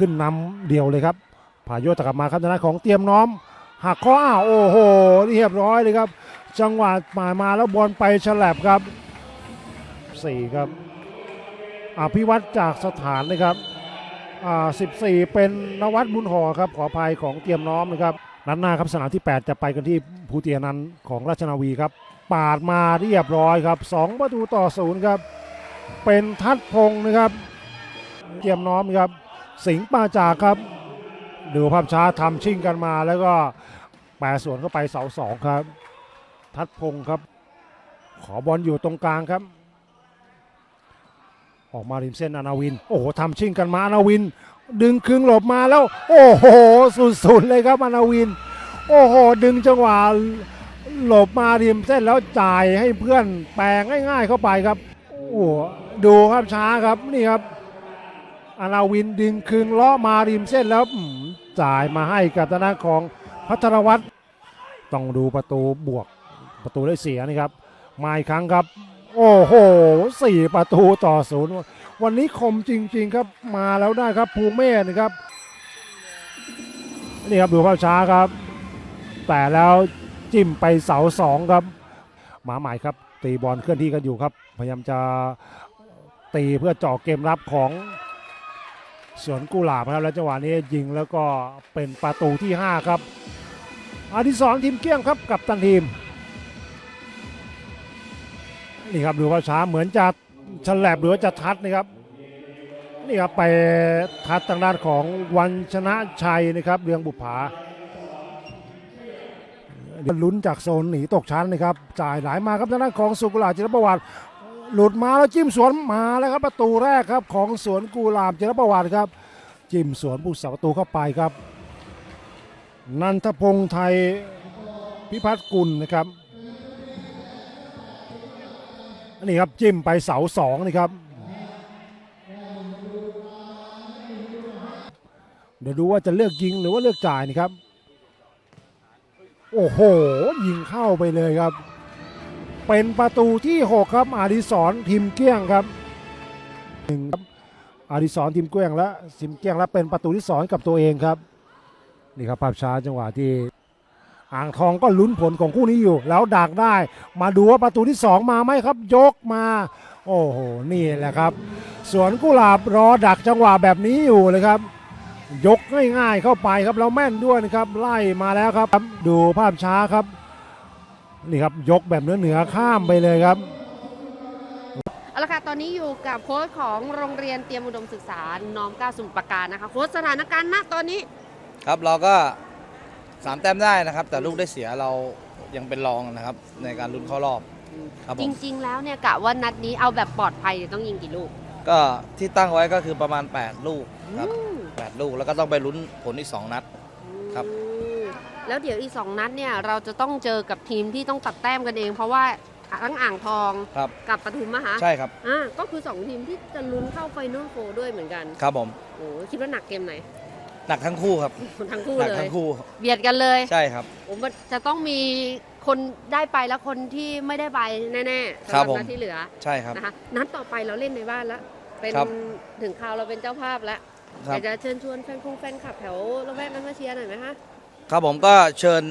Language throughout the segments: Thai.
ขึ้นนำเดียวเลยครับพาโยตกลับมาครับทางด้านของเตรียมน้อมหักข้ออ้าวโอ้โหเรียบร้อยเลยครับ จังหวะหมายมาแล้วบอลไปฉลับครับสี่ครับอภิวัตจากสถานนะครับอ่า14 เป็นนวัดบุญห่อครับขออภัยของเตรียมน้อมนะครับนัดหน้าครับสนามที่ 8 จะไปกันที่ภูเตียนันของราชนาวีครับปาดมาเรียบร้อยครับ 2 ประตูต่อศูนย์ครับ เป็นทัดพงนะครับ เตรียมน้อมครับ สิงห์ปาจาครับ ดูภาพช้าทำชิ่งกันมาแล้วก็แปรสวนเข้าไปเสาสองครับ ทัดพงศ์ครับ ขอบอลอยู่ตรงกลางครับ ออกมาริมเส้นอนาวิน โอ้โหทำชิ่งกันมาอนาวิน ดึงครึ่งหลบมาแล้ว โอ้โหสุดๆเลยครับอนาวิน โอ้โห ดึงจังหวะหลบมาริมเส้นแล้วจ่ายให้เพื่อนแปลงง่าย ๆ เข้าไปครับ โอ้โหดูภาพช้าครับนี่ครับ อานาวินดึงคืนเลาะมาริมเส้นแล้วจ่ายมาให้กับทางด้านของพัทรวัตรต้องดูประตูบวกประตูได้เสียนะครับ มาอีกครั้งครับ โอ้โหสี่ประตูต่อศูนย์วันนี้คมจริง ๆ ครับมาแล้วได้ครับภูเมศนะครับนี่ครับดูภาพช้าครับ แต่แล้วจิ้มไปเสาสองครับหมาใหม่ครับตีบอลเคลื่อนที่กันอยู่ครับ พยายามจะตีเพื่อเจาะเกมรับของ สวนกุหลาบครับแล้วจังหวะนี้ยิงแล้วก็เป็นประตูที่ 5 ครับอดิศรทีมเกี้ยงครับกับตันทีมนี่ครับดูว่าช้าเหมือนจะฉลับหรือว่าจะทัดนะครับนี่ครับไปทัดทางด้านของวันชนะชัยนะครับเรืองบุภาลุ้นจากโซนหนีตกชั้นนะครับ จ่ายหลายมาครับทางด้านของสุกุหลาจิรประวัติ หลุดมาแล้วจิ้มสวนมาแล้วครับประตูแรกครับของสวนกุลาบจิรประวัติครับ จิ้มสวนผู้สาประตูเข้าไปครับ นันทพงษ์ไทยพิพัฒน์กุลนะครับนี่ครับจิ้มไปเสาสองนี่ครับเดี๋ยวดูว่าจะเลือกยิงหรือว่าเลือกจ่ายนี่ครับ โอ้โห ยิงเข้าไปเลยครับ เป็นประตูที่ 6 ครับอาดิศรทีมเกี้ยงครับหนึ่งครับอาดิศรทีมเกี้ยงและทีมเกี้ยงและเป็นประตูที่สองกับตัวเองครับนี่ครับภาพช้าจังหวะที่อ่างทองก็ลุ้นผลของคู่นี้อยู่ แล้วดักได้ มาดูว่าประตูที่ 2 มาไหมครับ ยกมา โอ้โห นี่แหละครับ สวนกุหลาบรอดักจังหวะแบบนี้อยู่เลยครับ ยกง่ายๆเข้าไปครับแล้วแม่นด้วยนะครับ ไล่มาแล้วครับ ดูภาพช้าครับ นี่ครับยกแบบเนื้อเหนือๆข้ามไปเลยครับเอาละค่ะตอนนี้อยู่กับโค้ชของโรงเรียนเตรียมอุดมศึกษาน้อมเกล้าสมุทรปราการนะคะโค้ชสถานการณ์ณตอนนี้ครับเราก็สามแต้มได้นะครับ แต่ลูกได้เสียเรายังเป็นรองนะครับ ในการลุ้นเข้ารอบ ครับผจมริง ๆ แล้วเนี่ยกะว่านัดนี้เอาแบบปลอดภัยเนี่ยต้องยิงกี่ลูก ก็ที่ตั้งไว้ก็คือประมาณ 8 ลูกครับอืม 8ลูกแล้วก็ต้องไปลุ้นผลอีก 2 นัด ครับ อืม แล้วเดี๋ยวอีก2นัดเนี่ยเราจะต้องเจอกับทีมที่ต้องตัดแต้มกันเอง เพราะว่าทั้งอ่างทองครับ กับปทุมมหาใช่ครับอ่าก็คือ 2 ทีมที่จะลุ้นเข้าไฟนอลโฟร์ด้วยเหมือนกันครับผมโอ้คิดว่าหนักเกมไหน หนักทั้งคู่ครับทั้งคู่หนัเลยทั้งคู่เบียดกันเลยใช่ครับโอ้มันจะต้องมีคนได้ไปแล้วคนที่ไม่ได้ไปแน่ๆสำหครัรับบผมนัดที่เหลือใช่ครับนะคะนัดต่อไปเราเล่นในบ้านแล้วเป็นครับถึงคราวเราเป็นเจ้าภาพแล้วคอรับยากจะเชิญชวนแฟนคงแฟนคลับแถวละแวกนั้นมาเชียร์หน่อยไหมคะ ครับผมก็เชิญ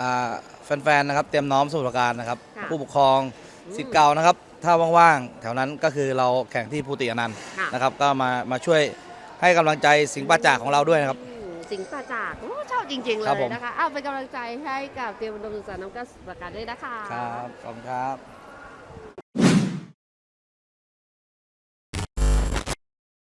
อ่าแฟนๆนะครับเตรียมน้อมสมุทรปราการนะครับ ค่ะ ผู้ปกครองสิทธิ์เก่านะครับ ถ้าว่างๆ แถวนั้นก็คือเราแข่งที่ภูติอนันต์ค่ะนะครับ ก็มามาช่วยให้กำลังใจสิงห์ปาจากของเราด้วยนะครับ อืมสิงห์ป่าจากโอ้ชอบจริง ๆ เลครับยผม นะคะอ้าวเป็นกำลังใจให้กับเตรียมอุดมศึกษาน้องกัสประการด้วยนะคะ ครับ ขอบคุณครับ